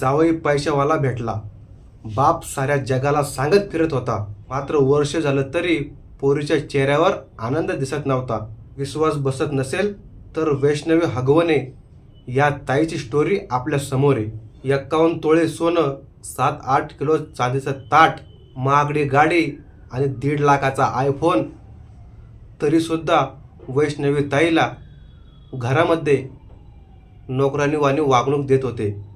जावई पैशावाला भेटला. बाप साऱ्या जगाला सांगत फिरत होता. मात्र वर्ष झालं तरी पोरीच्या चेहऱ्यावर आनंद दिसत नव्हता. विश्वास बसत नसेल तर वैष्णवी हगवणे या ताईची स्टोरी आपल्यासमोर. आहे एक्कावन्न तोळे सोनं सात आठ किलो चांदीचं ताट महागडी गाडी आणि दीड लाखाचा आयफोन तरीसुद्धा वैष्णवी ताईला घरामध्ये नोकरानी वाणी वागणूक देत होते.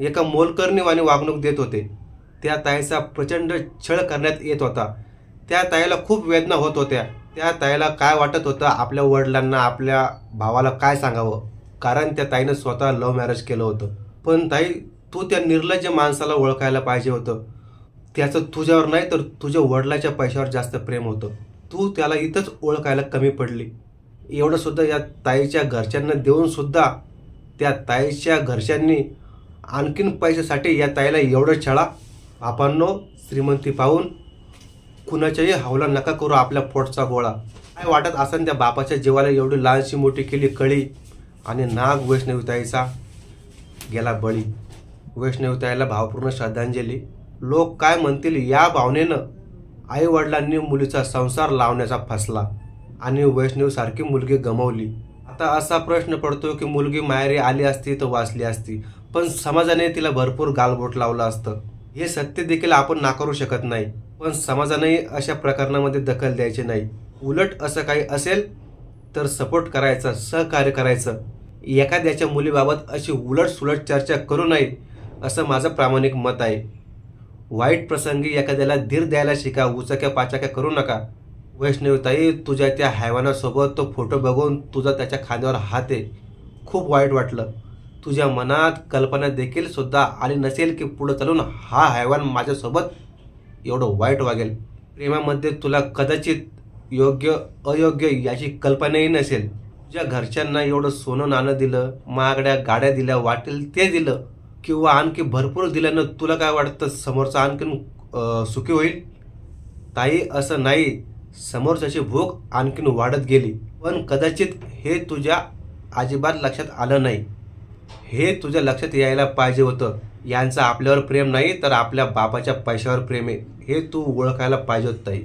एका मोलकर्णीवाणी वागणूक देत होते. त्या ताईचा प्रचंड छळ करण्यात येत होता. त्या ताईला खूप वेदना होत होत्या. त्या ताईला काय वाटत होतं? आपल्या वडिलांना आपल्या भावाला काय सांगावं? कारण त्या ताईनं स्वतः लव्ह मॅरेज केलं होतं. पण ताई तू त्या निर्लज्ज माणसाला ओळखायला पाहिजे होतं. त्याचं तुझ्यावर नाही तर तुझ्या वडिलाच्या पैशावर जास्त प्रेम होतं. तू त्याला इथंच ओळखायला कमी पडली. एवढं सुद्धा या ताईच्या घरच्यांना देऊन सुद्धा त्या ताईच्या घरच्यांनी आणखीन पैशासाठी या ताईला एवढं छळा. आपण श्रीमंती पाहून कुणाच्याही हवला नका करू आपल्या पोटचा गोळा. काय वाटत असन त्या बापाच्या जीवाला एवढी लहानशी मोठी केली कळी? आणि नाग वैष्णवताईचा गेला बळी. वैष्णवताईला भावपूर्ण श्रद्धांजली. लोक काय म्हणतील या भावनेनं? आई वडिलांनी मुलीचा संसार लावण्याचा फसला आणि वैष्णवसारखी मुलगी गमावली. आता असा प्रश्न पडतो की मुलगी माहेरी आली असती तर वाचली असती. पण समाजाने तिला भरपूर गालबोट लावलं असतं. हे सत्य देखील आपण नाकारू शकत नाही पण समाजानेही अशा प्रकरणामध्ये दखल द्यायची नाही. उलट असं काही असेल तर सपोर्ट करायचा सहकार्य करायचं. एखाद्याच्या मुलीबाबत अशी उलट सुलट चर्चा करू नये असं माझं प्रामाणिक मत आहे. वाईट प्रसंगी एखाद्याला धीर द्यायला शिका उचक्या पाचक्या करू नका. वैष्णवताई तुझ्या त्या हैवानासोबत तो फोटो बघून तुझा त्याच्या खांद्यावर हात आहे. खूप वाईट वाटलं. तुझ्या मनात कल्पना देखील सुद्धा आली नसेल की पुढं चालून हा हैवान माझ्यासोबत एवढं वाईट वागेल. प्रेमामध्ये तुला कदाचित योग्य अयोग्य याची कल्पनाही नसेल. तुझ्या घरच्यांना एवढं सोनं नाणं दिलं महागड्या गाड्या दिल्या वाटेल ते दिलं किंवा आणखी भरपूर दिल्यानं तुला काय वाटतं? समोरचा आणखीन सुखी होईल? ताई असं नाही. समोरच्याची भूक आणखीन वाढत गेली. पण कदाचित हे तुझ्या अजिबात लक्षात आलं नाही. हे तुझ्या लक्षात यायला पाहिजे होतं. यांचं आपल्यावर प्रेम नाही तर आपल्या बापाच्या पैशावर प्रेम आहे. हे तू ओळखायला पाहिजे होतं ताई.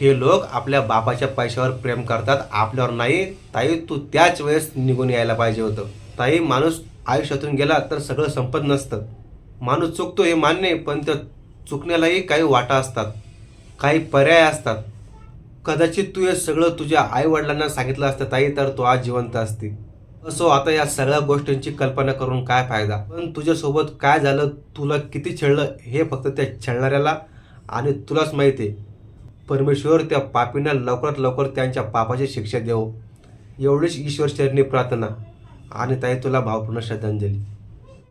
हे लोक आपल्या बापाच्या पैशावर प्रेम करतात आपल्यावर नाही. ताई तू त्याच वेळेस निघून यायला पाहिजे होतं. ताई माणूस आयुष्यातून गेला तर सगळं संपत नसतं. माणूस चुकतो हे मान्य पण त्या चुकण्यालाही काही वाटा असतात काही पर्याय असतात. कदाचित तू हे सगळं तुझ्या आईवडिलांना सांगितलं असतं ताई तर तू आज जिवंत असती असो आता या सगळ्या गोष्टींची कल्पना करून काय फायदा? पण तुझ्यासोबत काय झालं तुला किती छळलं हे फक्त त्या छळणाऱ्याला आणि तुलाच माहिती आहे परमेश्वर त्या पापींना लवकरात लवकर त्यांच्या पापाची शिक्षा देऊ एवढीच ईश्वर शरणी प्रार्थना आणि ताई तुला भावपूर्ण श्रद्धांजली.